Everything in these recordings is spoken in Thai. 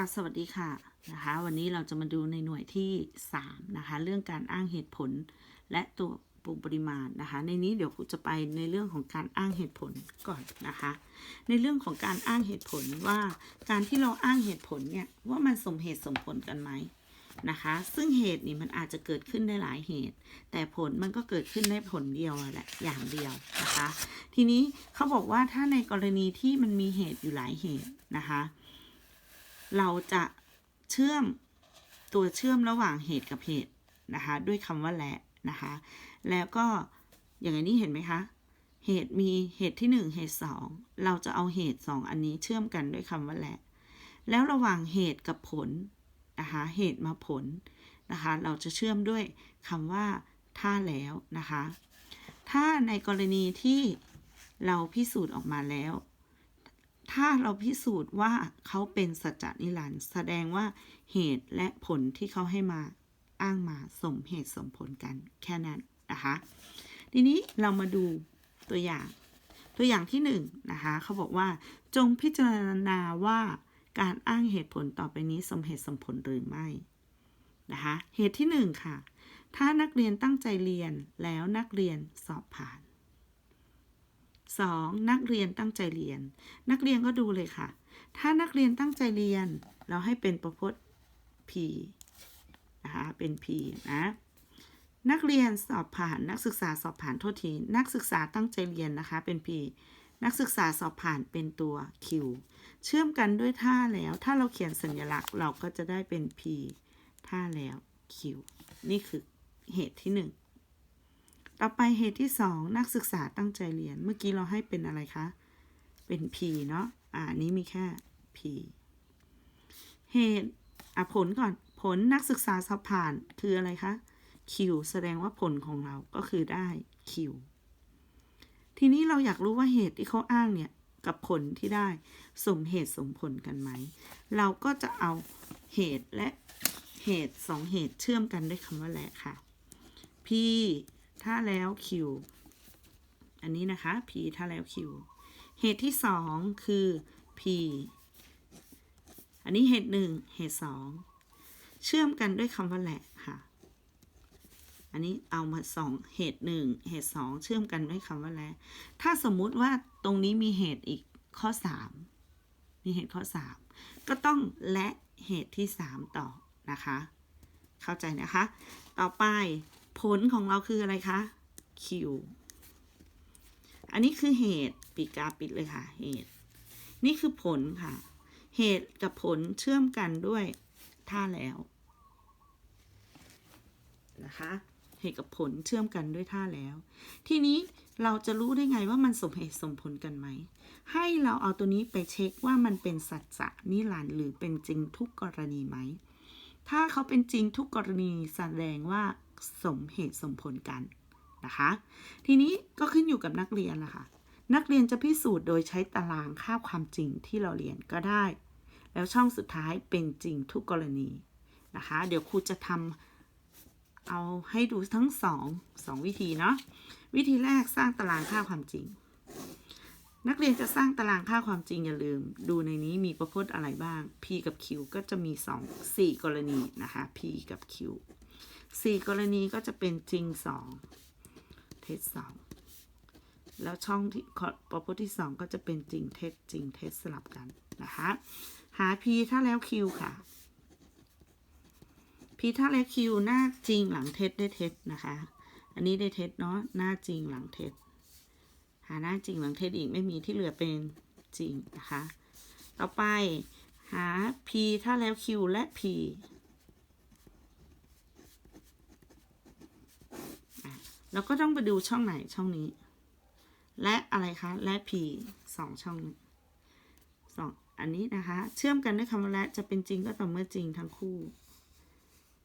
ค่ะ สวัสดีค่ะนะคะ วันนี้เราจะมาดูในหน่วยที่ 3 นะคะ เรื่องการอ้างเหตุผล และตัวปรุงปริมาณนะคะ ในนี้เดี๋ยวครูจะไปในเรื่องของการอ้างเหตุผลก่อนนะคะ ในเรื่องของการอ้างเหตุผลว่าการที่เราอ้างเหตุผลเนี่ยว่ามันสมเหตุสมผลกันไหมนะคะ ซึ่งเหตุนี่มันอาจจะเกิดขึ้นได้หลายเหตุ แต่ผลมันก็เกิดขึ้นได้ผลเดียวแหละอย่างเดียวนะคะ ทีนี้เขาบอกว่าถ้าในกรณีที่มันมีเหตุอยู่หลายเหตุนะคะ เราจะเชื่อมตัวเชื่อมระหว่างเหตุกับเหตุนะคะด้วยคำว่าและนะคะแล้วก็อย่างนี้เห็นไหมคะเหตุมีเหตุที่หนึ่งเหตุสองเราจะเอาเหตุสองอันนี้เชื่อมกันด้วยคำว่าและ แล้วระหว่างเหตุกับผลนะคะเหตุมาผลนะคะเราจะเชื่อมด้วยคำว่าถ้าแล้วนะคะ ถ้าในกรณีที่เราพิสูจน์ออกมาแล้ว ถ้าเราพิสูจน์ว่าเขาเป็นสัจจนิรันด์แสดงว่าเหตุและผลที่เขาให้มาอ้างมาสมเหตุสมผลกันแค่นั้นนะคะ ทีนี้เรามาดูตัวอย่าง ตัวอย่างที่หนึ่งนะคะเขาบอกว่าจงพิจารณาว่าการอ้างเหตุผลต่อไปนี้สมเหตุสมผลหรือไม่นะคะเหตุที่หนึ่งค่ะ ถ้านักเรียนตั้งใจเรียนแล้วนักเรียนสอบผ่าน 2. นักเรียนตั้งใจเรียน นักเรียนก็ดูเลยค่ะ ถ้านักเรียนตั้งใจเรียน เราให้เป็นประพจน์ P นะคะเป็น P นะนักเรียนสอบผ่านนักศึกษาสอบผ่านโทษทีนักศึกษาตั้งใจเรียนนะคะเป็น P นักศึกษาสอบผ่านเป็นตัว Q เชื่อมกันด้วยท่าแล้ว ถ้าเราเขียนสัญลักษณ์เราก็จะได้เป็น P ท่าแล้ว Q นี่คือเหตุที่หนึ่ง ต่อไปเหตุที่สองนักศึกษาตั้งใจเรียน เมื่อกี้เราให้เป็นอะไรคะ เป็น P เนาะอ่านี้มีแค่ P เหตุอะผลก่อน ผลนักศึกษาสอบผ่านคืออะไรคะ Q แสดงว่าผลของเราก็คือได้ Q ทีนี้เราอยากรู้ว่าเหตุที่เขาอ้างเนี่ยกับผลที่ได้สมเหตุสมผลกันไหม เราก็จะเอาเหตุและเหตุสองเหตุเชื่อมกันด้วยคำว่าและค่ะ P ถ้าแล้ว Q อันนี้นะคะ P ถ้าแล้ว Q เหตุที่สองคือ P อันนี้เหตุหนึ่งเหตุสองเชื่อมกันด้วยคำว่าและค่ะ อันนี้เอามาสองเหตุหนึ่งเหตุสองเชื่อมกันด้วยคำว่าและถ้าสมมุติว่าตรงนี้มีเหตุอีกข้อสามมีเหตุข้อสามก็ต้องและเหตุที่สามต่อนะคะ เข้าใจนะคะ ต่อไป ผลของเราคืออะไรคะ Q อันนี้คือเหตุปิดกาปิดเลยค่ะ เหตุ นี่คือผลค่ะ เหตุกับผลเชื่อมกันด้วยท่าแล้วนะคะ เหตุกับผลเชื่อมกันด้วยท่าแล้ว ทีนี้เราจะรู้ได้ไงว่ามันสมเหตุสมผลกันไหม ให้เราเอาตัวนี้ไปเช็คว่ามันเป็นสัจจะนิรันดร์หรือเป็นจริงทุกกรณีไหม ถ้าเขาเป็นจริงทุกกรณีแสดงว่า สมเหตุสมผลกันนะคะ ทีนี้ก็ขึ้นอยู่กับนักเรียนนะคะ นักเรียนจะพิสูจน์โดยใช้ตารางค่าความจริงที่เราเรียนก็ได้ แล้วช่องสุดท้ายเป็นจริงทุกกรณีนะคะ เดี๋ยวครูจะทำเอาให้ดูทั้งสองสองวิธีเนาะ วิธีแรกสร้างตารางค่าความจริง นักเรียนจะสร้างตารางค่าความจริงอย่าลืม ดูในนี้มีประพจน์อะไรบ้าง P กับ Q ก็จะมีสองสี่กรณีนะคะ P กับ Q สี่กรณีก็จะเป็นจริงสองเท็จสองแล้วช่องที่ประพจน์ที่สองก็จะเป็นจริงเท็จจริงเท็จสลับกันนะคะหา P ถ้าแล้ว Q ค่ะ P ถ้าแล้ว Q หน้าจริงหลังเท็จได้เท็จนะคะ อันนี้ได้เท็จเนาะหน้าจริงหลังเท็จหาหน้าจริงหลังเท็จอีกไม่มีที่เหลือเป็นจริงนะคะ ต่อไปหา P ถ้าแล้ว Q และ P เราก็ต้องไปดูช่องไหนช่องนี้ และอะไรคะ และ P สองช่องสองอันนี้นะคะ เชื่อมกันด้วยคำว่าและจะเป็นจริงก็ต่อเมื่อจริงทั้งคู่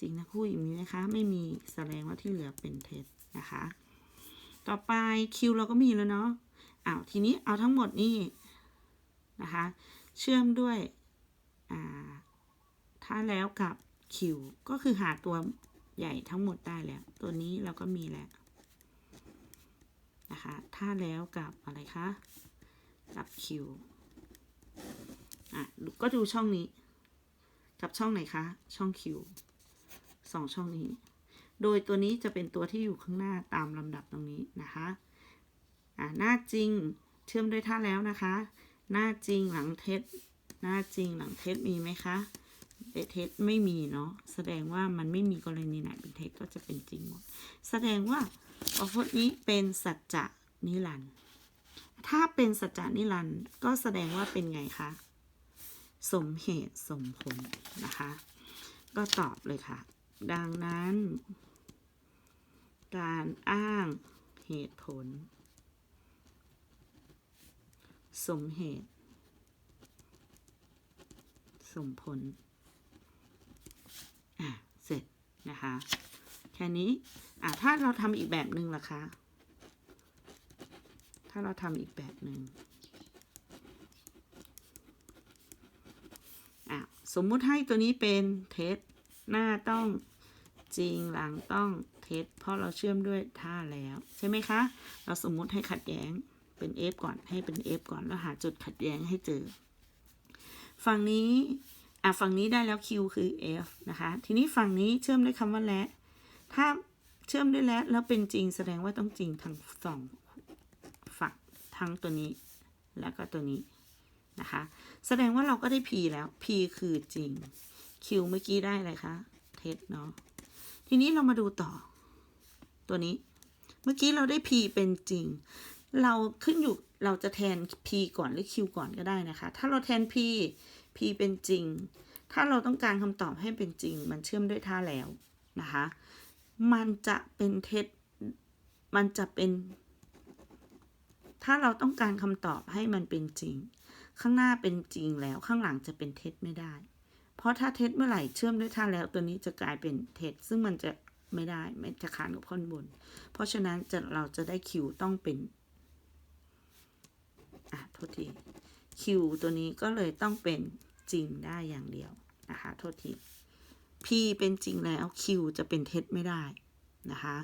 จริงทั้งคู่อย่างนี้นะคะ ไม่มีแสดงว่าที่เหลือเป็นเท็จนะคะ ต่อไป Q เราก็มีแล้วเนาะอ้าวทีนี้เอาทั้งหมดนี่นะคะ เชื่อมด้วยอ่าถ้าแล้วกับ Q ก็คือหาตัวใหญ่ทั้งหมดได้แล้ว ตัวนี้เราก็มีแล้ว ถ้าแล้วกับอะไรคะ กับ Q อะก็ดูช่องนี้ กับช่องไหนคะ ช่อง Q สองช่องนี้ โดยตัวนี้จะเป็นตัวที่อยู่ข้างหน้าตามลำดับตรงนี้นะคะอ่าหน้าจริงเชื่อมด้วยท่าแล้วนะคะ หน้าจริงหลังเท็จหน้าจริงหลังเท็จมีไหมคะเท็จไม่มีเนาะแสดงว่ามันไม่มีกรณีไหนเป็นเท็จก็จะเป็นจริงหมด แสดงว่าพระพจน์นี้เป็นสัจจะ นิรันดร์ถ้าเป็นสัจจะนิรันดร์ก็แสดงว่าเป็นไงคะ สมเหตุสมผลนะคะ ก็ตอบเลยค่ะ ดังนั้น การอ้างเหตุผล สมเหตุ สมผล อะ เสร็จนะคะ แค่นี้ อะ ถ้าเราทำอีกแบบหนึ่งล่ะคะาเราทำอีกแบบหนึ่งอะสมมุติให้ตัวนี้เป็นเท็จหน้าต้องจริงหลังต้องเท็จเพราะเราเชื่อมด้วยท่าแล้วใช่ไหมคะ เราสมมุติให้ขัดแย้งเป็น f ก่อนให้เป็น f ก่อนแล้วหาจุดขัดแย้งให้เจอ ฝั่งนี้อะฝั่งนี้ได้แล้ว q คือ f นะคะ ทีนี้ฝั่งนี้เชื่อมด้วยคำว่าและ ถ้าเชื่อมด้วยและแล้วเป็นจริงแสดงว่าต้องจริงทั้งสองฝั่ง ทั้งตัวนี้แล้วก็ตัวนี้นะคะ แสดงว่าเราก็ได้ p แล้ว p คือจริง q เมื่อกี้ได้อะไรคะ เท็จเนาะ ทีนี้เรามาดูต่อ ตัวนี้ เมื่อกี้เราได้ p เป็นจริง เราขึ้นอยู่เราจะแทน p ก่อนหรือ q ก่อนก็ได้นะคะ ถ้าเราแทน p p เป็นจริง ถ้าเราต้องการคำตอบให้เป็นจริง มันเชื่อมด้วยท่าแล้วนะคะ มันจะเป็นเท็จ มันจะเป็น ถ้าเราต้องการคำตอบให้มันเป็นจริง ข้างหน้าเป็นจริงแล้วข้างหลังจะเป็นเท็จไม่ได้ เพราะถ้าเท็จเมื่อไหร่เชื่อมด้วยท่าแล้วตัวนี้จะกลายเป็นเท็จซึ่งมันจะไม่ได้ไม่จะขานกับข้อนบน เพราะฉะนั้นจะเราจะได้คิวต้องเป็นอะโทษทีคิวตัวนี้ก็เลยต้องเป็นจริงได้อย่างเดียวนะคะโทษที P เป็นจริงแล้ว Q จะเป็นเท็จไม่ได้นะคะ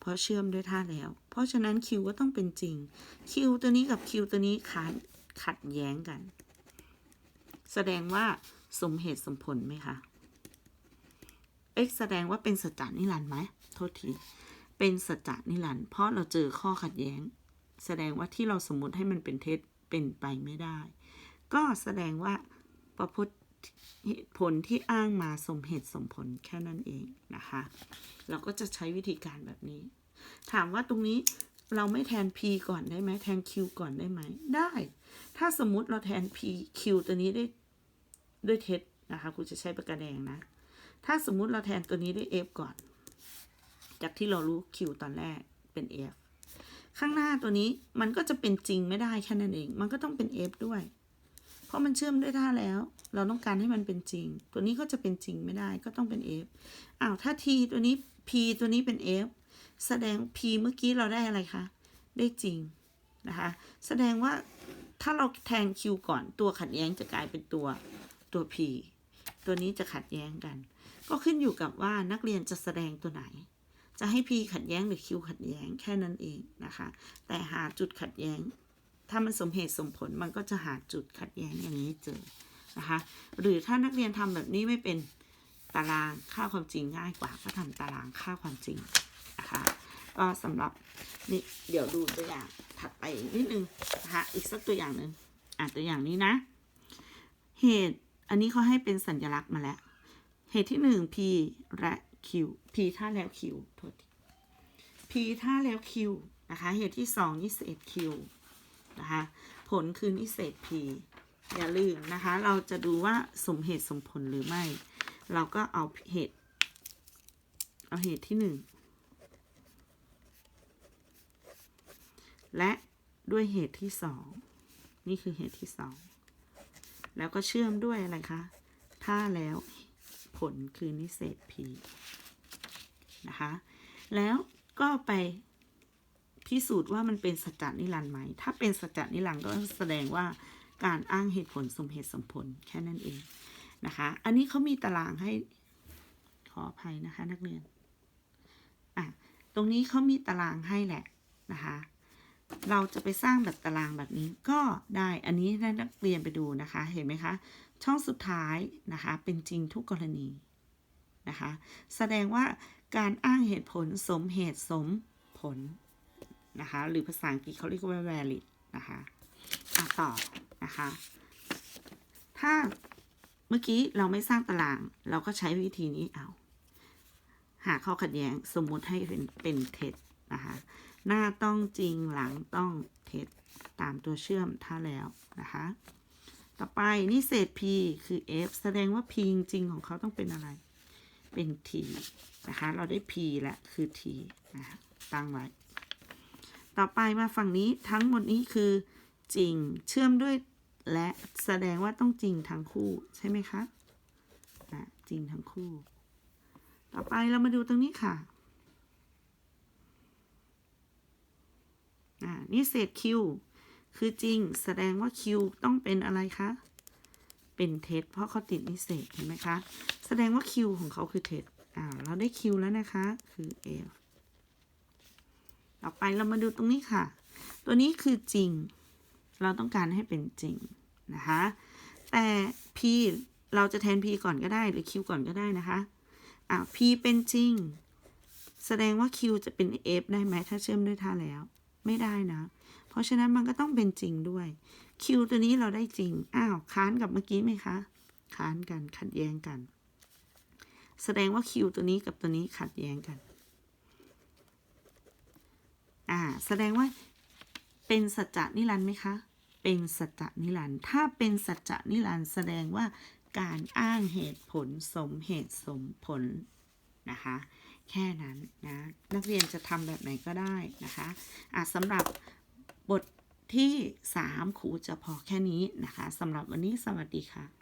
เพราะเชื่อมด้วยท่าแล้ว เพราะฉะนั้น Q ก็ต้องเป็นจริง Q ตัวนี้กับ Q ตัวนี้ขัดขัดแย้งกัน แสดงว่าสมเหตุสมผลไหมคะ X แสดงว่าเป็นสัจจานิรันดร์ไหมโทษทีเป็นสัจจานิรันดร์เพราะเราเจอข้อขัดแย้ง แสดงว่าที่เราสมมุติให้มันเป็นเท็จเป็นไปไม่ได้ ก็แสดงว่าประพุทธ เหตุผลที่อ้างมาสมเหตุสมผลแค่นั้นเองนะคะ เราก็จะใช้วิธีการแบบนี้ ถามว่าตรงนี้เราไม่แทน p ก่อนได้ไหมแทน q ก่อนได้ไหมได้ ถ้าสมมุติเราแทน p q ตัวนี้ได้ด้วยเท็จนะคะกูจะใช้ปากกาแดงนะ ถ้าสมมุติเราแทนตัวนี้ด้วย f ก่อน จากที่เรารู้ q ตอนแรกเป็น f ข้างหน้าตัวนี้มันก็จะเป็นจริงไม่ได้แค่นั้นเอง มันก็ต้องเป็น f ด้วย เพราะมันเชื่อมด้วยท่าแล้ว เราต้องการให้มันเป็นจริง ตัวนี้ก็จะเป็นจริงไม่ได้ก็ต้องเป็น f อ้าวถ้า t ตัวนี้ p ตัวนี้เป็น f แสดง p เมื่อกี้เราได้อะไรคะ ได้จริงนะคะ แสดงว่าถ้าเราแทน q ก่อนตัวขัดแย้งจะกลายเป็นตัวตัว p ตัวนี้จะขัดแย้งกัน ก็ขึ้นอยู่กับว่านักเรียนจะแสดงตัวไหน จะให้ p ขัดแย้งหรือ q ขัดแย้งแค่นั้นเองนะคะ แต่หาจุดขัดแย้ง ถ้ามันสมเหตุสมผลมันก็จะหาจุดขัดแย้งอย่างนี้เจอนะคะหรือถ้านักเรียนทำแบบนี้ไม่เป็นตารางค่าความจริงง่ายกว่า ก็ทำตารางค่าความจริงนะคะก็สำหรับนี่เดี๋ยวดูตัวอย่างถัดไปอีกนิดนึงนะคะอีกสักตัวอย่างหนึ่งอะตัวอย่างนี้นะ เหตุอันนี้เขาให้เป็นสัญลักษณ์มาแล้ว เหตุที่หนึ่ง p และ q p ท่าแล้ว q โทษ p ท่าแล้ว q นะคะ เหตุที่สองนิเศษ q นะคะผลคือนิเศษ p อย่าลืมนะคะ เราจะดูว่าสมเหตุสมผลหรือไม่ เราก็เอาเหตุ เอาเหตุที่หนึ่งและด้วยเหตุที่สองนี่คือเหตุที่สองแล้วก็เชื่อมด้วยอะไรคะ ถ้าแล้วผลคือนิเศษ p นะคะ แล้วก็ไป พิสูจน์ว่ามันเป็นสัจจนิรันดร์ไหม ถ้าเป็นสัจจนิรันดร์ก็แสดงว่าการอ้างเหตุผลสมเหตุสมผลแค่นั้นเองนะคะ อันนี้เขามีตารางให้ขออภัยนะคะนักเรียนอะตรงนี้เขามีตารางให้แหละนะคะ เราจะไปสร้างแบบตารางแบบนี้ก็ได้ อันนี้ให้นักเรียนไปดูนะคะ เห็นไหมคะ ช่องสุดท้ายนะคะ เป็นจริงทุกกรณีนะคะ แสดงว่าการอ้างเหตุผลสมเหตุสมผล นะคะ หรือภาษาอังกฤษเขาเรียกว่า valid นะคะอะต่อนะคะ ถ้าเมื่อกี้เราไม่สร้างตาราง เราก็ใช้วิธีนี้เอา หาข้อขัดแย้งสมมุติให้เป็นเป็นเท็จนะคะ หน้าต้องจริงหลังต้องเท็จตามตัวเชื่อมท่าแล้วนะคะ ต่อไปนี่เศษ p คือ f แสดงว่า p จริงของเขาต้องเป็นอะไร เป็น t นะคะ เราได้ p แล้วคือ t นะคะตั้งไว้ ต่อไปมาฝั่งนี้ทั้งหมดนี้คือจริงเชื่อมด้วยและแสดงว่าต้องจริงทั้งคู่ใช่ไหมคะอะจริงทั้งคู่ ต่อไปเรามาดูตรงนี้ค่ะนี่เศษ q คือจริงแสดงว่า q ต้องเป็นอะไรคะ เป็นเท็จเพราะเขาติดนิเศษเห็นไหมคะ แสดงว่า q ของเขาคือเท็จอ่าเราได้ q แล้วนะคะ คือ f ต่อไปเรามาดูตรงนี้ค่ะ ตัวนี้คือจริง เราต้องการให้เป็นจริงนะคะ แต่ p เราจะแทน p ก่อนก็ได้หรือ q ก่อนก็ได้นะคะอ่า p เป็นจริง แสดงว่า q จะเป็น f ได้ไหมถ้าเชื่อมด้วยท่าแล้ว ไม่ได้นะ เพราะฉะนั้นมันก็ต้องเป็นจริงด้วย q ตัวนี้เราได้จริง อ้าวค้านกับเมื่อกี้ไหมคะค้านกันขัดแย้งกัน แสดงว่า q ตัวนี้กับตัวนี้ขัดแย้งกัน อ่า แสดงว่าเป็นสัจจะนิรันดร์ไหมคะ เป็นสัจจะนิรันดร์ถ้าเป็นสัจจะนิรันดร์แสดงว่าการอ้างเหตุผลสมเหตุสมผลนะคะ แค่นั้นนะ นักเรียนจะทำแบบไหนก็ได้นะคะะสำหรับบทที่ 3ครูจะพอแค่นี้นะคะสำหรับวันนี้สวัสดีค่ะ